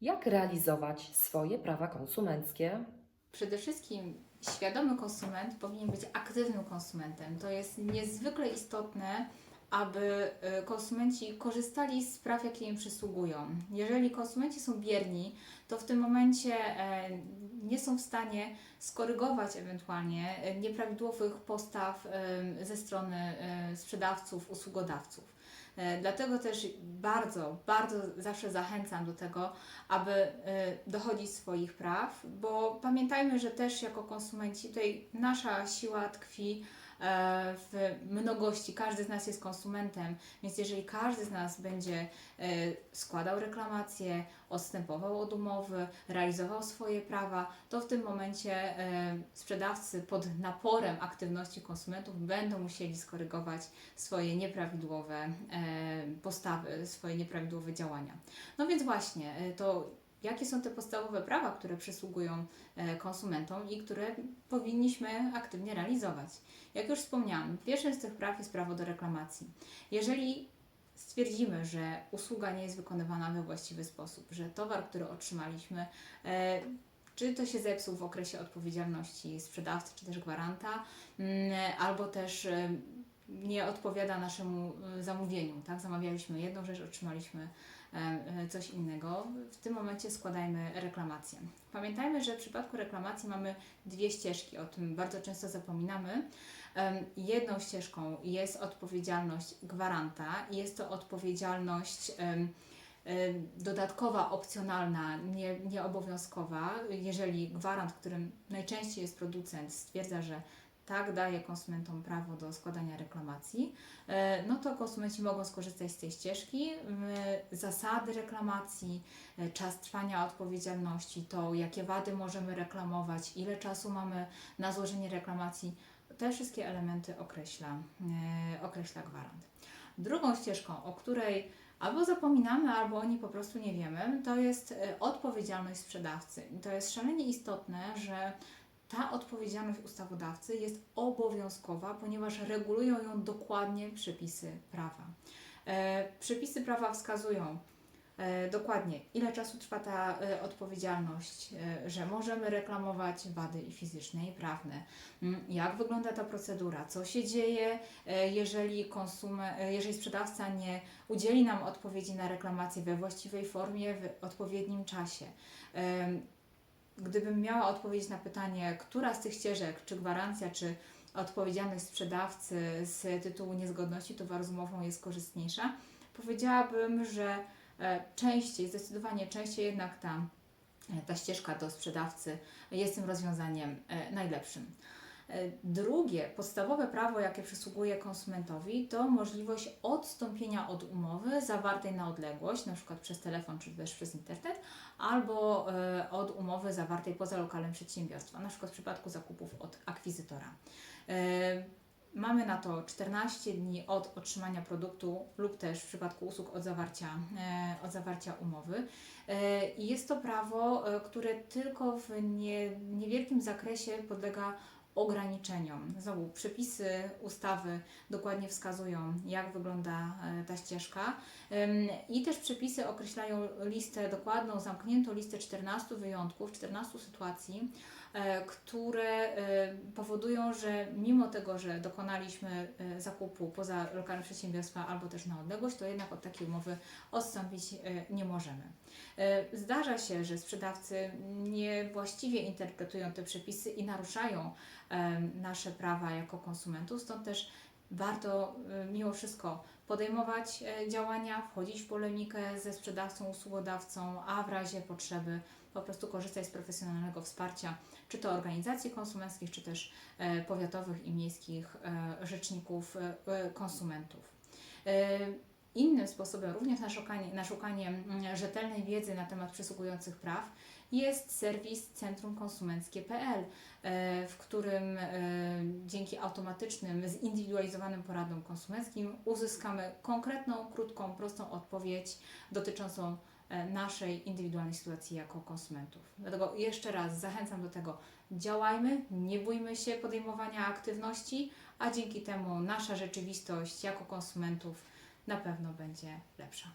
Jak realizować swoje prawa konsumenckie? Przede wszystkim świadomy konsument powinien być aktywnym konsumentem. To jest niezwykle istotne, aby y, konsumenci korzystali z praw, jakie im przysługują. Jeżeli konsumenci są bierni, to w tym momencie e, nie są w stanie skorygować ewentualnie e, nieprawidłowych postaw e, ze strony sprzedawców, usługodawców. Dlatego też bardzo, bardzo zawsze zachęcam do tego, aby dochodzić swoich praw, bo pamiętajmy, że też jako konsumenci tutaj nasza siła tkwi w mnogości. Każdy z nas jest konsumentem, więc jeżeli każdy z nas będzie e, składał reklamacje, odstępował od umowy, realizował swoje prawa, to w tym momencie e, sprzedawcy pod naporem aktywności konsumentów będą musieli skorygować swoje nieprawidłowe e, postawy, swoje nieprawidłowe działania. No więc właśnie, e, to jakie są te podstawowe prawa, które przysługują e, konsumentom i które powinniśmy aktywnie realizować. Jak już wspomniałam, pierwszym z tych praw jest prawo do reklamacji. Jeżeli stwierdzimy, że usługa nie jest wykonywana we właściwy sposób, że towar, który otrzymaliśmy, e, czy to się zepsuł w okresie odpowiedzialności sprzedawcy, czy też gwaranta, mm, albo też e, nie odpowiada naszemu zamówieniu. Tak? Zamawialiśmy jedną rzecz, otrzymaliśmy coś innego. W tym momencie składajmy reklamację. Pamiętajmy, że w przypadku reklamacji mamy dwie ścieżki, o tym bardzo często zapominamy. Jedną ścieżką jest odpowiedzialność gwaranta jest to odpowiedzialność em, dodatkowa, opcjonalna, nie, nieobowiązkowa. Jeżeli gwarant, którym najczęściej jest producent, stwierdza, że tak daje konsumentom prawo do składania reklamacji, e, no to konsumenci mogą skorzystać z tej ścieżki. Zasady reklamacji, e, czas trwania odpowiedzialności, to jakie wady możemy reklamować, ile czasu mamy na złożenie reklamacji, te wszystkie elementy określa, e, określa gwarant. Drugą ścieżką, o której albo zapominamy, albo o po prostu nie wiemy, to jest odpowiedzialność sprzedawcy. To jest szalenie istotne, że ta odpowiedzialność ustawodawcy jest obowiązkowa, ponieważ regulują ją dokładnie przepisy prawa. E, Przepisy prawa wskazują e, dokładnie, ile czasu trwa ta e, odpowiedzialność, że możemy reklamować wady i fizyczne, i prawne, Mm, jak wygląda ta procedura, co się dzieje, jeżeli, konsume, jeżeli sprzedawca nie udzieli nam odpowiedzi na reklamację we właściwej formie, w odpowiednim czasie. Gdybym miała odpowiedzieć na pytanie, która z tych ścieżek, czy gwarancja, czy odpowiedzialność sprzedawcy z tytułu niezgodności towaru z umową jest korzystniejsza, powiedziałabym, że e, częściej, zdecydowanie częściej jednak ta, e, ta ścieżka do sprzedawcy jest tym rozwiązaniem e, najlepszym. E, Drugie podstawowe prawo, jakie przysługuje konsumentowi, to możliwość odstąpienia od umowy zawartej na odległość, na przykład przez telefon czy też przez internet, albo e, od umowy zawartej poza lokalem przedsiębiorstwa, na przykład w przypadku zakupów od akwizytora. E, Mamy na to 14 dni od otrzymania produktu lub też w przypadku usług od zawarcia, od zawarcia umowy. I jest to prawo, które tylko w nie, niewielkim zakresie podlega ograniczeniom. Znowu przepisy ustawy dokładnie wskazują, jak wygląda e, ta ścieżka. I też przepisy określają listę, dokładną, zamkniętą listę 14 wyjątków, 14 sytuacji, e, które e, powodują, że mimo tego, że dokonaliśmy zakupu poza lokalem przedsiębiorstwa albo też na odległość, to jednak od takiej umowy odstąpić nie możemy. Zdarza się, że sprzedawcy niewłaściwie interpretują te przepisy i naruszają nasze prawa jako konsumentów, stąd też warto mimo wszystko podejmować e, działania, wchodzić w polemikę ze sprzedawcą, usługodawcą, a w razie potrzeby po prostu korzystać z profesjonalnego wsparcia, czy to organizacji konsumenckich, czy też e, powiatowych i miejskich e, rzeczników konsumentów. Innym sposobem, również na szukanie, na szukanie mm, rzetelnej wiedzy na temat przysługujących praw, jest serwis centrumkonsumenckie.pl, e, w którym e, dzięki automatycznym, zindywidualizowanym poradom konsumenckim uzyskamy konkretną, krótką, prostą odpowiedź dotyczącą e, naszej indywidualnej sytuacji jako konsumentów. Dlatego jeszcze raz zachęcam do tego, działajmy, nie bójmy się podejmowania aktywności, a dzięki temu nasza rzeczywistość jako konsumentów na pewno będzie lepsza.